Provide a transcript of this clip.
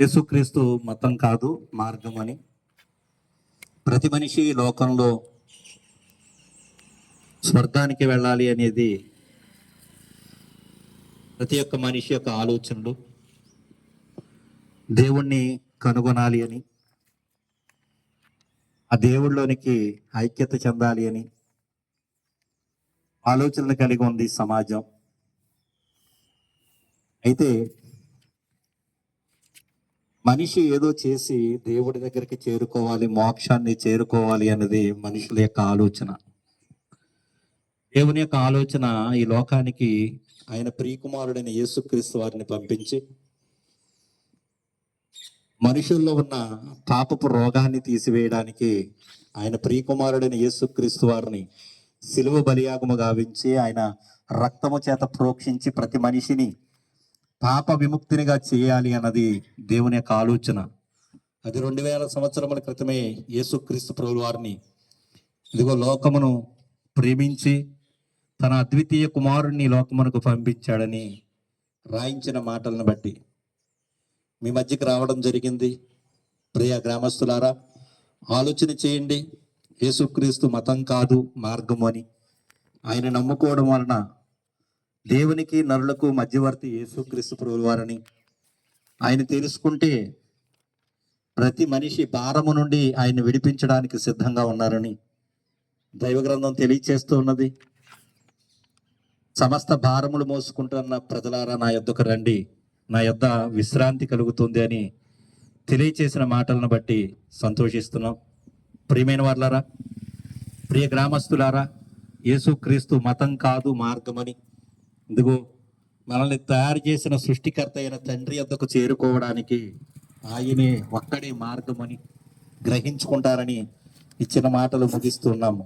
యేసుక్రీస్తు మతం కాదు మార్గం అని. ప్రతి మనిషి ఈ లోకంలో స్వర్గానికి వెళ్ళాలి అనేది ప్రతి ఒక్క మనిషి యొక్క ఆలోచనలు. దేవుణ్ణి కనుగొనాలి అని. ఆ దేవుళ్ళలోనికి ఐక్యత చెందాలి అని ఆలోచనలు కలిగి ఉంది సమాజం. అయితే మనిషి ఏదో చేసి దేవుడి దగ్గరికి చేరుకోవాలి మోక్షాన్ని చేరుకోవాలి అన్నది మనుషుల యొక్క ఆలోచన. దేవుని యొక్క ఆలోచన ఈ లోకానికి ఆయన ప్రియకుమారుడైన యేసుక్రీస్తు వారిని పంపించి మనుషుల్లో ఉన్న పాపపు రోగాన్ని తీసివేయడానికి ఆయన ప్రియకుమారుడైన యేసుక్రీస్తు వారిని సిలువ బలియాగము గావించి ఆయన రక్తము చేత ప్రోక్షించి ప్రతి మనిషిని పాప విముక్తినిగా చేయాలి అన్నది దేవుని యొక్క ఆలోచన. అది రెండు వేల సంవత్సరముల క్రితమే యేసుక్రీస్తు ప్రభుల వారిని ఇదిగో లోకమును ప్రేమించి తన అద్వితీయ కుమారుణ్ణి లోకమునకు పంపించాడని రాయించిన మాటలను బట్టి మీ మధ్యకి రావడం జరిగింది. ప్రియ గ్రామస్తులారా ఆలోచన చేయండి. యేసుక్రీస్తు మతం కాదు మార్గము అని. ఆయన నమ్ముకోవడం వలన దేవునికి నరులకు మధ్యవర్తి యేసుక్రీస్తు ప్రభుల ఆయన తెలుసుకుంటే ప్రతి మనిషి భారము నుండి ఆయన విడిపించడానికి సిద్ధంగా ఉన్నారని దైవ గ్రంథం తెలియచేస్తూ ఉన్నది. సమస్త భారములు మోసుకుంటున్న ప్రజలారా నా యొద్దకు రండి. నా యొద్ద విశ్రాంతి కలుగుతుంది అని తెలియచేసిన మాటలను బట్టి సంతోషిస్తున్నాం. ప్రియమైన వాళ్ళారా ప్రియ గ్రామస్తులారా యేసుక్రీస్తు మతం కాదు మార్గమని ఇదిగో మనల్ని తయారు చేసిన సృష్టికర్త అయిన తండ్రి యొద్దకు చేరుకోవడానికి ఆయనే ఒక్కడే మార్గమని గ్రహించుకుంటారని ఇచ్చిన మాటలు ముగిస్తున్నాము.